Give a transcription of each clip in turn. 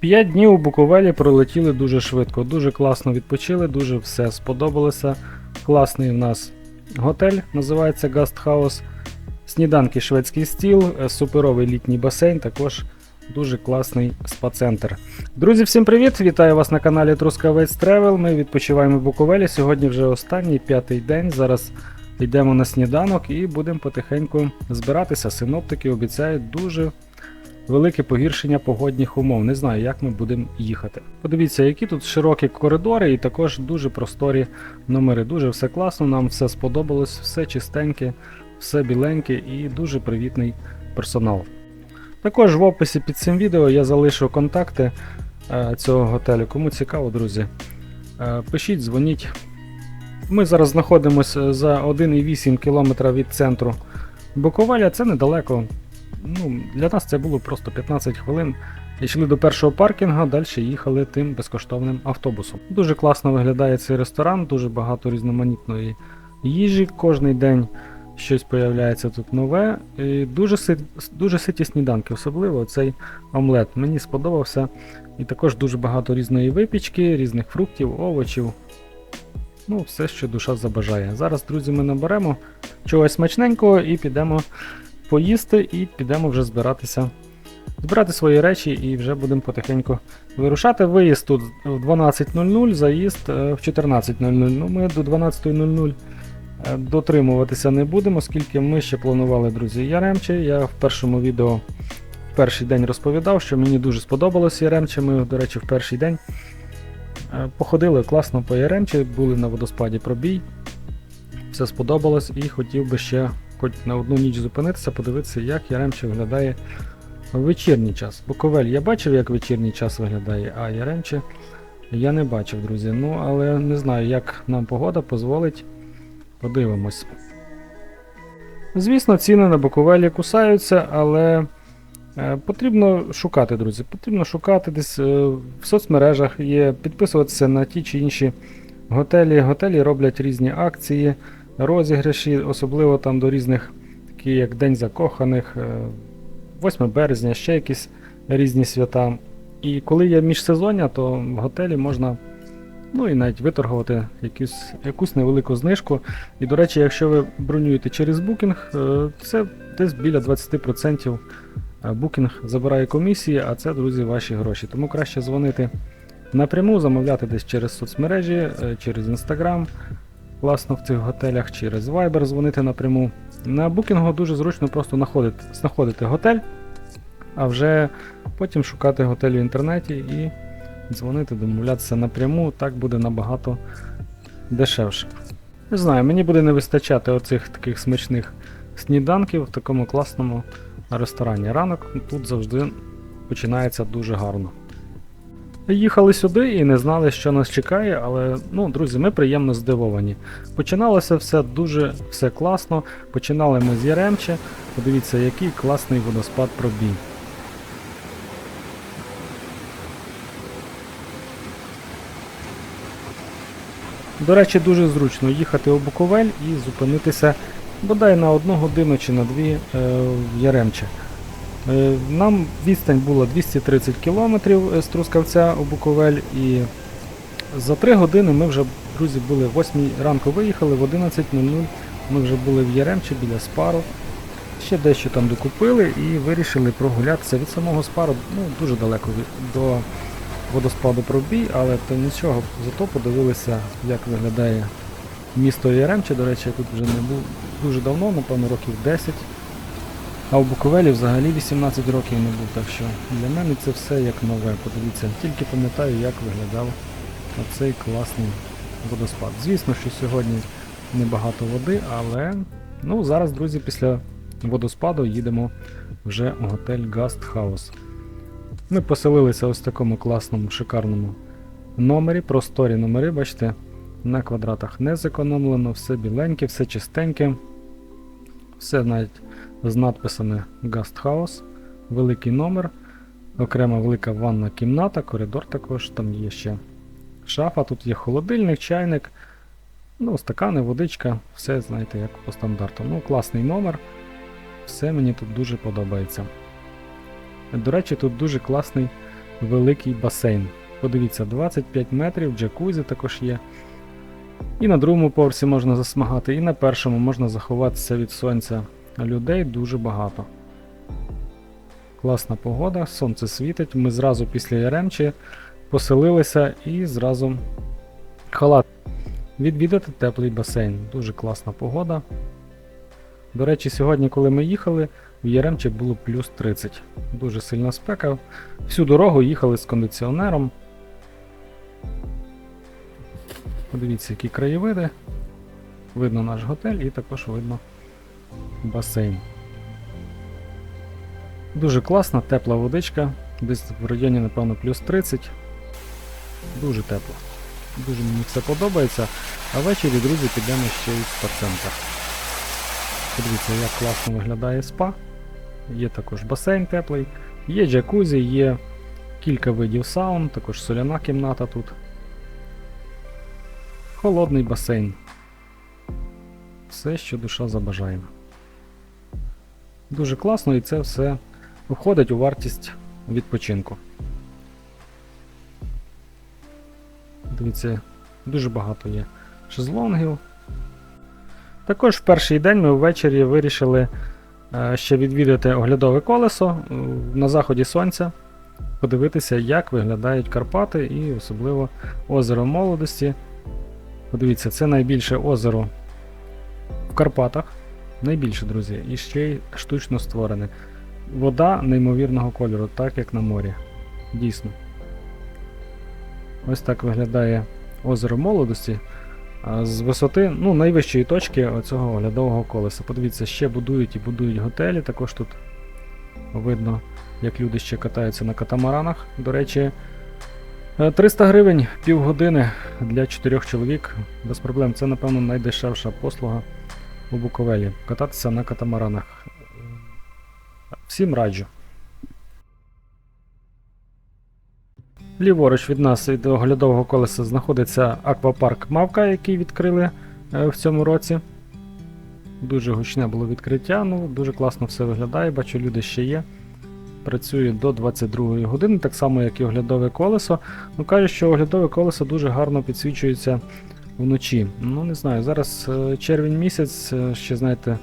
П'ять днів у Буковелі пролетіли дуже швидко, дуже класно відпочили, дуже все сподобалося. Класний в нас готель, називається Гастхаус. Сніданки шведський стіл, е, суперовий літній басейн, також дуже класний спа-центр. Друзі, всім привіт! Вітаю вас на каналі Трускавець Тревел. Ми відпочиваємо в Буковелі. Сьогодні вже останній п'ятий день. Зараз йдемо на сніданок і будемо потихеньку збиратися. Синоптики обіцяють дуже велике погіршення погодних умов. Не знаю, як ми будемо їхати. Подивіться, які тут широкі коридори і також дуже просторі номери. Дуже все класно, нам все сподобалось, все чистеньке, все біленьке і дуже привітний персонал. Також в описі під цим відео я залишу контакти е, цього готелю. Кому цікаво, друзі, е, пишіть, дзвоніть. Ми зараз знаходимося за 1,8 км від центру Буковеля. Це недалеко. Ну, для нас це було просто 15 хвилин. Йшли до першого паркінга, далі їхали тим безкоштовним автобусом. Дуже класно виглядає цей ресторан, дуже багато різноманітної їжі. Кожний день щось появляється тут нове. І дуже, сит, дуже ситі сніданки, особливо цей омлет. Мені сподобався. І також дуже багато різної випічки, різних фруктів, овочів. Ну, все, що душа забажає. Зараз, друзі, ми наберемо чогось смачненького і підемо поїсти, і підемо вже збиратися. Збирати свої речі і вже будемо потихеньку вирушати. Виїзд тут в 12.00, заїзд е, в 14.00. Ну, ми до 12.00 е, дотримуватися не будемо, оскільки ми ще планували, друзі, Яремче. Я в першому відео в перший день розповідав, що мені дуже сподобалось Яремче. Ми, до речі, в перший день е, походили класно по Яремче, були на водоспаді пробій. Все сподобалось і хотів би ще хоч на одну ніч зупинитися, подивитися, як Яремче виглядає в вечірній час. Буковель я бачив, як вечірній час виглядає, а Яремче я не бачив, друзі. Ну, але не знаю, як нам погода дозволить. Подивимось. Звісно, ціни на Буковелі кусаються, але е, потрібно шукати, друзі. Потрібно шукати десь е, в соцмережах є, підписуватися на ті чи інші готелі. Готелі роблять різні акції, розіграші, особливо там до різних, такі як День закоханих, е, 8 березня, ще якісь різні свята. І коли є міжсезоння, то в готелі можна ну і навіть виторгувати якусь, якусь невелику знижку. І, до речі, якщо ви бронюєте через букінг, е, це десь біля 20% букінг забирає комісії, а це, друзі, ваші гроші. Тому краще дзвонити напряму, замовляти десь через соцмережі, е, через Instagram. Класно в цих готелях, через Viber дзвонити напряму. На букінгу дуже зручно просто знаходити, знаходити готель, а вже потім шукати готель в інтернеті і дзвонити, домовлятися напряму, так буде набагато дешевше. Не знаю, мені буде не вистачати оцих таких смачних сніданків в такому класному ресторані. Ранок тут завжди починається дуже гарно. Їхали сюди і не знали, що нас чекає, але ну, друзі, ми приємно здивовані. Починалося все дуже все класно. Починали ми з Яремче. Подивіться, який класний водоспад пробій. До речі, дуже зручно їхати у Буковель і зупинитися бодай на одну годину чи на дві е, в Яремче. Е, Нам відстань була 230 км з Трускавця у Буковель, і за 3 години ми вже, друзі, були в 8 ранку виїхали, в 11.00 ми вже були в Яремче біля Спару. Ще дещо там докупили і вирішили прогулятися від самого Спару, ну дуже далеко до водоспаду пробій, але то нічого, зато подивилися, як виглядає місто Яремче. До речі, я тут вже не був дуже давно, напевно, років 10. А в Буковелі взагалі 18 років не був, так що для мене це все як нове. Подивіться, тільки пам'ятаю, як виглядав оцей класний водоспад. Звісно, що сьогодні небагато води, але ну, зараз, друзі, після водоспаду їдемо вже у готель House. Ми поселилися ось в такому класному, шикарному номері, просторі номери, бачите, на квадратах не зекономлено, все біленьке, все чистеньке, все навіть з надписами House, великий номер, окрема велика ванна кімната, коридор також, там є ще шафа, тут є холодильник, чайник, ну, стакани, водичка, все, знаєте, як по стандарту. Ну, класний номер, все мені тут дуже подобається. До речі, тут дуже класний великий басейн. Подивіться, 25 метрів, джакузі також є. І на другому поверсі можна засмагати, і на першому можна заховатися від сонця. Людей дуже багато. Класна погода, сонце світить. Ми зразу після Яремчі поселилися і зразу халат. Відвідати теплий басейн. Дуже класна погода. До речі, сьогодні, коли ми їхали, в Яремчі було плюс 30. Дуже сильна спека. Всю дорогу їхали з кондиціонером. Подивіться, які краєвиди. Видно наш готель і також видно басейн. Дуже класна, тепла водичка. Десь в районі, напевно, плюс 30. Дуже тепло. Дуже мені все подобається. А ввечері, друзі, підемо ще й в спа-центр. Подивіться, як класно виглядає спа. Є також басейн теплий, є джакузі, є кілька видів саун, також соляна кімната тут. Холодний басейн. Все, що душа забажає. Дуже класно і це все входить у вартість відпочинку. Дивіться, дуже багато є шезлонгів. Також в перший день ми ввечері вирішили е, ще відвідати оглядове колесо е, на заході сонця, подивитися, як виглядають Карпати і особливо озеро молодості. Подивіться, це найбільше озеро в Карпатах. Найбільше, друзі, і ще й штучно створене. Вода неймовірного кольору, так як на морі. Дійсно. Ось так виглядає озеро молодості. З висоти ну, найвищої точки оцього оглядового колеса. Подивіться, ще будують і будують готелі. Також тут видно, як люди ще катаються на катамаранах. До речі, 300 гривень півгодини для 4 чоловік. Без проблем. Це, напевно, найдешевша послуга у Буковелі. Кататися на катамаранах. Всім раджу. Ліворуч від нас від оглядового колеса знаходиться аквапарк Мавка, який відкрили е, в цьому році. Дуже гучне було відкриття, ну дуже класно все виглядає. Бачу, люди ще є. Працює до 22 години, так само, як і оглядове колесо. Ну кажуть, що оглядове колесо дуже гарно підсвічується вночі. Ну, не знаю, зараз е, червень місяць, е, ще знаєте,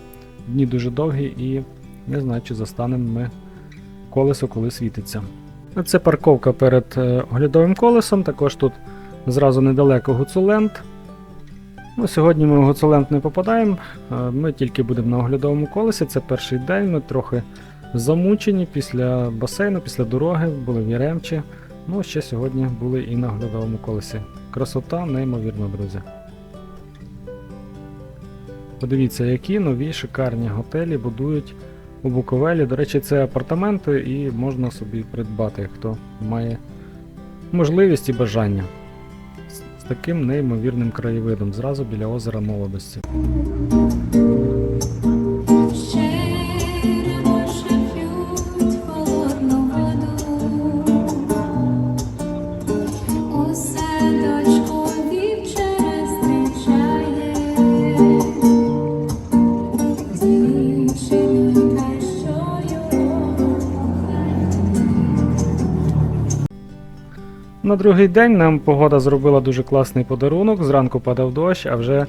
дні дуже довгі і не знаю, чи застанемо ми колесо, коли світиться. Це парковка перед е, оглядовим колесом. Також тут зразу недалеко Гуцуленд. Ну, Сьогодні ми в Гуцуленд не попадаємо. Ми тільки будемо на оглядовому колесі. Це перший день. Ми трохи замучені після басейну, після дороги, були в Яремчі. Ну, ще сьогодні були і на оглядовому колесі. Красота, неймовірна, друзі. Подивіться, які нові шикарні готелі будують у Буковелі. До речі, це апартаменти і можна собі придбати, хто має можливість і бажання. З таким неймовірним краєвидом, зразу біля озера молодості. На другий день нам погода зробила дуже класний подарунок. Зранку падав дощ, а вже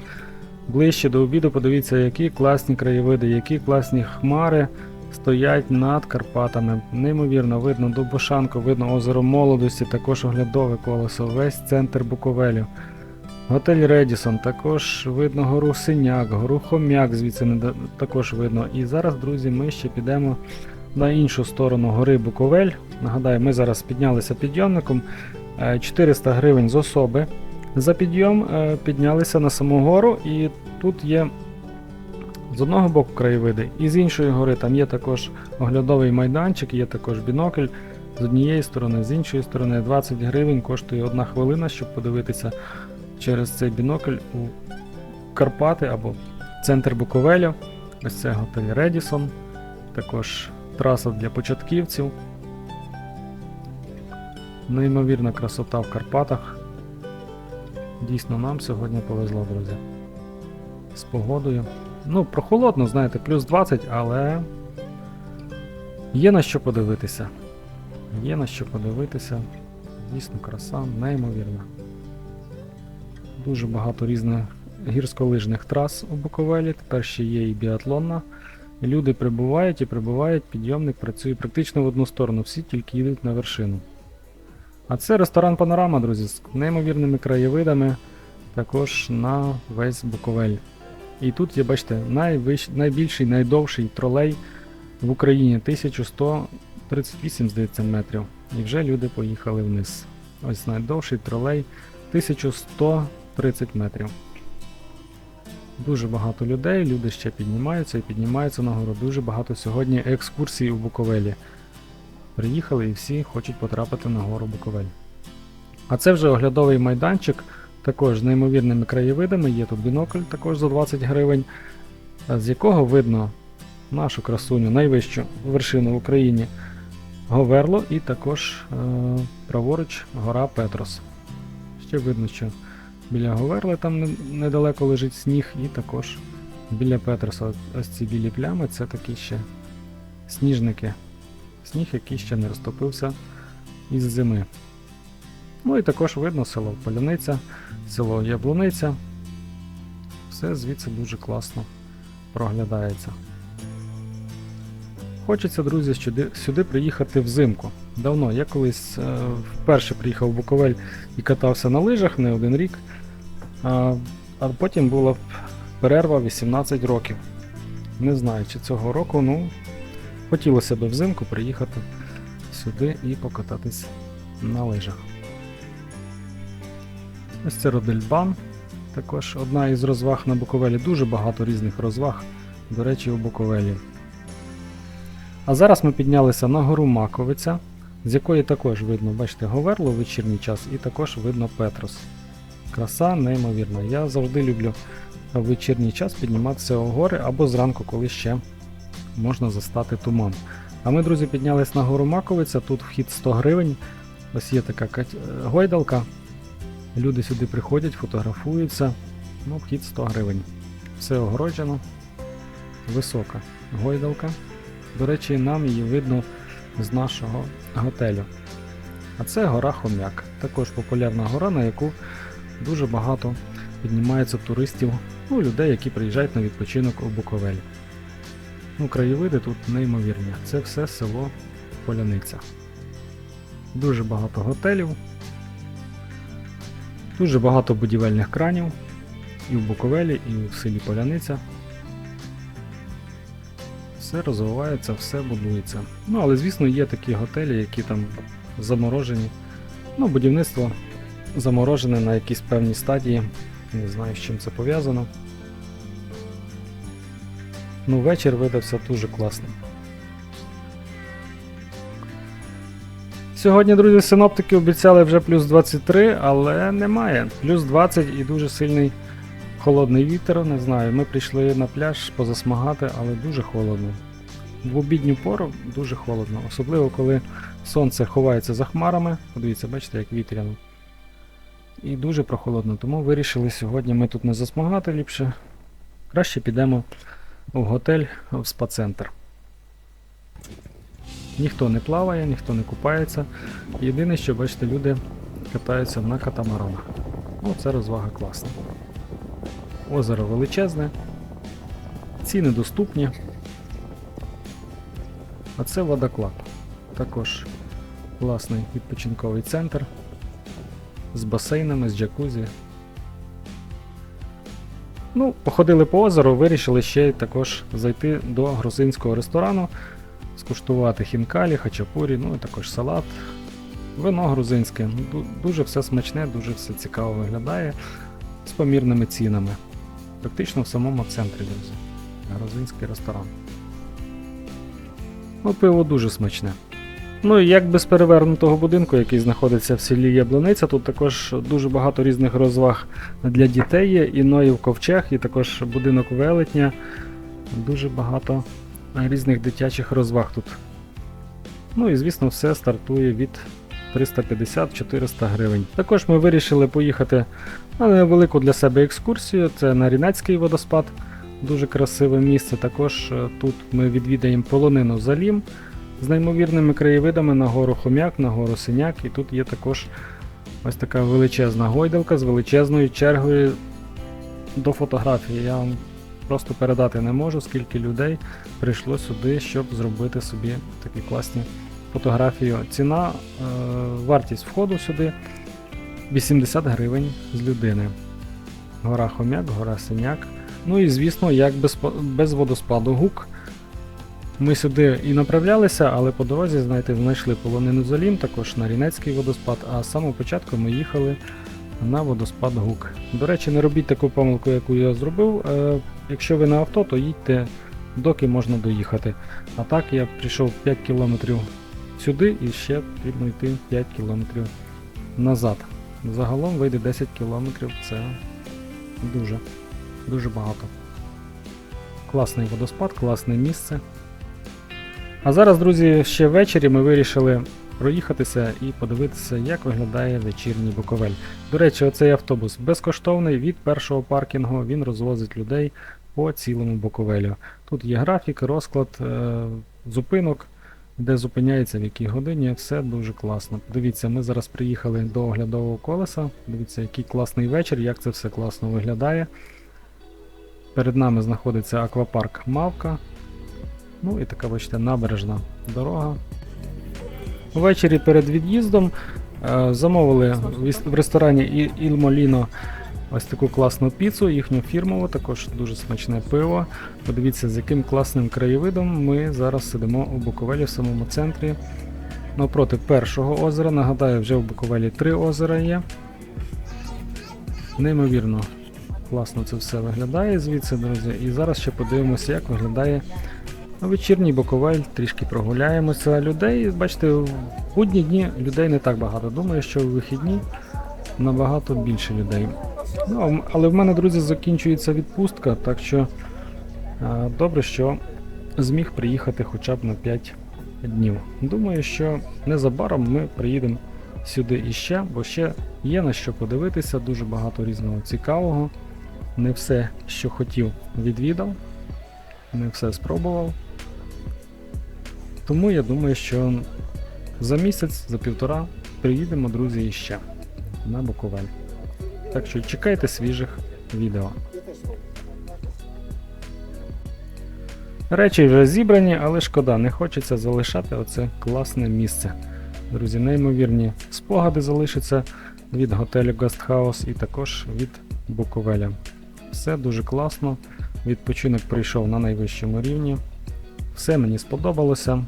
ближче до обіду подивіться, які класні краєвиди, які класні хмари стоять над Карпатами. Неймовірно, видно Довбошанку, видно озеро молодості, також оглядове колесо, весь центр Буковелю. Готель Редісон, також видно гору Синяк, гору Хом'як, звідси не також видно. І зараз, друзі, ми ще підемо на іншу сторону гори Буковель. Нагадаю, ми зараз піднялися підйомником. Е, 400 гривень з особи. За підйом е, піднялися на саму гору, і тут є з одного боку краєвиди, і з іншої гори там є також оглядовий майданчик, є також бінокль. З однієї сторони, з іншої сторони 20 гривень коштує одна хвилина, щоб подивитися через цей бінокль у Карпати або центр Буковелю. Ось це готель Редісон, також траса для початківців. Неймовірна красота в Карпатах. Дійсно, нам сьогодні повезло, друзі. З погодою. Ну, прохолодно, знаєте, плюс 20, але є на що подивитися. Є на що подивитися. Дійсно краса, неймовірна. Дуже багато різних гірськолижних трас у Буковелі, тепер ще є і біатлонна. Люди прибувають і прибувають, підйомник працює практично в одну сторону, всі тільки їдуть на вершину. А це ресторан Панорама, друзі, з неймовірними краєвидами також на весь Буковель. І тут є, бачите, найвищ... найбільший, найдовший тролей в Україні 1138, здається, метрів. І вже люди поїхали вниз. Ось найдовший тролей 1130 метрів. Дуже багато людей, люди ще піднімаються і піднімаються нагору. Дуже багато сьогодні екскурсій у Буковелі. Приїхали і всі хочуть потрапити на гору Буковель. А це вже оглядовий майданчик, також з неймовірними краєвидами. Є тут бінокль також за 20 гривень, з якого видно нашу красуню, найвищу вершину в Україні Говерло і також е, праворуч гора Петрос. Ще видно, що біля Говерли там недалеко лежить сніг, і також біля Петроса ось ці білі плями це такі ще сніжники. Сніг, який ще не розтопився із зими. Ну і також видно село Поляниця, село Яблуниця. Все звідси дуже класно проглядається. Хочеться, друзі, сюди, приїхати взимку. Давно. Я колись е, вперше приїхав в Буковель і катався на лижах не один рік. А, а потім була перерва 18 років. Не знаю, чи цього року, ну, хотілося б взимку приїхати сюди і покататись на лижах. Ось це Родельбан. Також одна із розваг на Буковелі. Дуже багато різних розваг, до речі, у Буковелі. А зараз ми піднялися на гору Маковиця, з якої також видно, бачите, Говерло в вечірній час і також видно Петрос. Краса неймовірна. Я завжди люблю в вечірній час підніматися у гори або зранку, коли ще можна застати туман. А ми, друзі, піднялись на гору Маковиця, тут вхід 100 гривень. Ось є така е, гойдалка. Люди сюди приходять, фотографуються. Ну, вхід 100 гривень. Все огороджено. Висока гойдалка. До речі, нам її видно з нашого готелю. А це гора Хом'як. Також популярна гора, на яку дуже багато піднімається туристів, ну, людей, які приїжджають на відпочинок у Буковель. Ну, краєвиди тут неймовірні. Це все село Поляниця. Дуже багато готелів, дуже багато будівельних кранів і в Буковелі, і в селі Поляниця. Все розвивається, все будується. Ну, але звісно, є такі готелі, які там заморожені. Ну, будівництво заморожене на якійсь певній стадії. Не знаю, з чим це пов'язано. Ну, вечір видався дуже класним. Сьогодні, друзі, синоптики обіцяли вже плюс 23, але немає. Плюс 20 і дуже сильний холодний вітер. Не знаю. Ми прийшли на пляж позасмагати, але дуже холодно. В обідню пору дуже холодно, особливо коли сонце ховається за хмарами. Подивіться, бачите, як вітряно. І дуже прохолодно, тому вирішили сьогодні ми тут не засмагати ліпше. Краще підемо в готель в спа-центр. Ніхто не плаває, ніхто не купається. Єдине, що бачите, люди катаються на катамаранах. Ну, це розвага класна. Озеро величезне, ціни доступні. А це водоклад. Також класний відпочинковий центр з басейнами, з джакузі. Ну, походили по озеру, вирішили ще й також зайти до грузинського ресторану, скуштувати хінкалі, хачапурі, ну і також салат. Вино грузинське. Ну, Дуже все смачне, дуже все цікаво виглядає з помірними цінами. Практично в самому центрі, друзі. Грузинський ресторан. Ну, пиво дуже смачне. Ну і як без перевернутого будинку, який знаходиться в селі Яблуниця, тут також дуже багато різних розваг для дітей є, і Ноїв ковчег, і також будинок велетня. Дуже багато різних дитячих розваг тут. Ну і звісно, все стартує від 350-400 гривень. Також ми вирішили поїхати на невелику для себе екскурсію. Це на Рінецький водоспад. Дуже красиве місце. Також е, тут ми відвідаємо полонину Залім з неймовірними краєвидами на гору Хом'як, на гору Синяк. І тут є також ось така величезна гойдалка з величезною чергою до фотографії. Я вам просто передати не можу, скільки людей прийшло сюди, щоб зробити собі такі класні фотографії. Ціна, е, вартість входу сюди 80 гривень з людини. Гора Хом'як, гора Синяк. Ну і звісно, як без, без водоспаду гук. Ми сюди і направлялися, але по дорозі, знаєте, знайшли полонину Золім, також на Рінецький водоспад, а з самого початку ми їхали на водоспад Гук. До речі, не робіть таку помилку, яку я зробив. Е, якщо ви на авто, то їдьте, доки можна доїхати. А так я прийшов 5 кілометрів сюди і ще потрібно йти 5 кілометрів назад. Загалом вийде 10 кілометрів, це дуже, дуже багато. Класний водоспад, класне місце. А зараз, друзі, ще ввечері ми вирішили проїхатися і подивитися, як виглядає вечірній Буковель. До речі, оцей автобус безкоштовний від першого паркінгу, він розвозить людей по цілому Буковелю. Тут є графік, розклад е, зупинок, де зупиняється, в якій годині, все дуже класно. Дивіться, ми зараз приїхали до оглядового колеса. Дивіться, який класний вечір, як це все класно виглядає. Перед нами знаходиться аквапарк Мавка. Ну і така, бачите, набережна дорога. Ввечері перед від'їздом е, замовили в ресторані Il ось таку класну піцу, їхню фірмову, також дуже смачне пиво. Подивіться, з яким класним краєвидом ми зараз сидимо у Буковелі в самому центрі. Навпроти першого озера. Нагадаю, вже в Буковелі три озера є. Неймовірно класно це все виглядає звідси, друзі. І зараз ще подивимося, як виглядає вечірній Буковель. Трішки прогуляємося. Людей, бачите, в будні дні людей не так багато. Думаю, що в вихідні набагато більше людей. Ну, але в мене, друзі, закінчується відпустка, так що а, добре, що зміг приїхати хоча б на 5 днів. Думаю, що незабаром ми приїдемо сюди іще, бо ще є на що подивитися, дуже багато різного цікавого. Не все, що хотів, відвідав, не все спробував. Тому я думаю, що за місяць, за півтора приїдемо, друзі, іще на Буковель. Так що чекайте свіжих відео. Речі вже зібрані, але шкода, не хочеться залишати оце класне місце. Друзі, неймовірні спогади залишаться від готелю House і також від Буковеля. Все дуже класно. Відпочинок прийшов на найвищому рівні. Все мені сподобалося.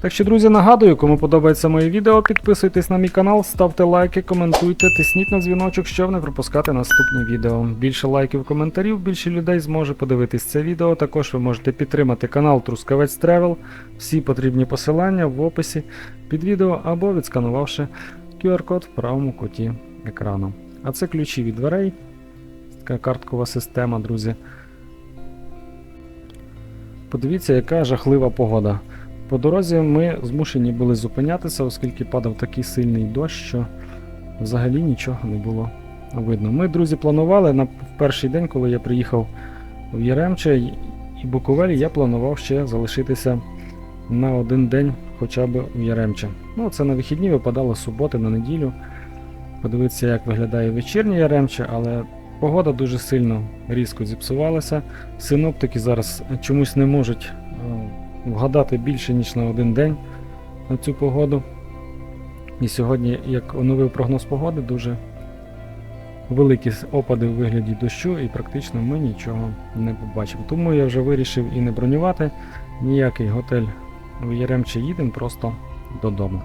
Так що, друзі, нагадую, кому подобається моє відео, підписуйтесь на мій канал, ставте лайки, коментуйте, тисніть на дзвіночок, щоб не пропускати наступні відео. Більше лайків, коментарів, більше людей зможе подивитись це відео. Також ви можете підтримати канал Трускавець Тревел. Всі потрібні посилання в описі під відео або відсканувавши QR-код в правому куті екрану. А це ключі від дверей. Така карткова система, друзі. Подивіться, яка жахлива погода. По дорозі ми змушені були зупинятися, оскільки падав такий сильний дощ, що взагалі нічого не було видно. Ми, друзі, планували на перший день, коли я приїхав в Яремче і Буковель, я планував ще залишитися на один день хоча б в Яремче. Ну, це на вихідні випадало з суботи на неділю. Подивитися, як виглядає вечірнє Яремче, але погода дуже сильно різко зіпсувалася. Синоптики зараз чомусь не можуть е, вгадати більше, ніж на один день на цю погоду. І сьогодні, як оновив прогноз погоди, дуже великі опади у вигляді дощу, і практично ми нічого не побачимо. Тому я вже вирішив і не бронювати ніякий готель в Яремче їдемо просто додому.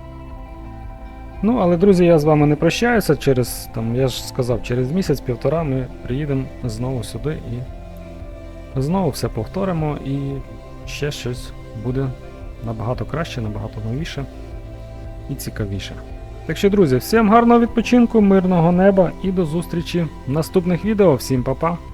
Ну, але, друзі, я з вами не прощаюся. Через, там, я ж сказав, через місяць-півтора ми приїдемо знову сюди і знову все повторимо і ще щось буде набагато краще, набагато новіше і цікавіше. Так що, друзі, всім гарного відпочинку, мирного неба і до зустрічі в наступних відео. Всім па-па!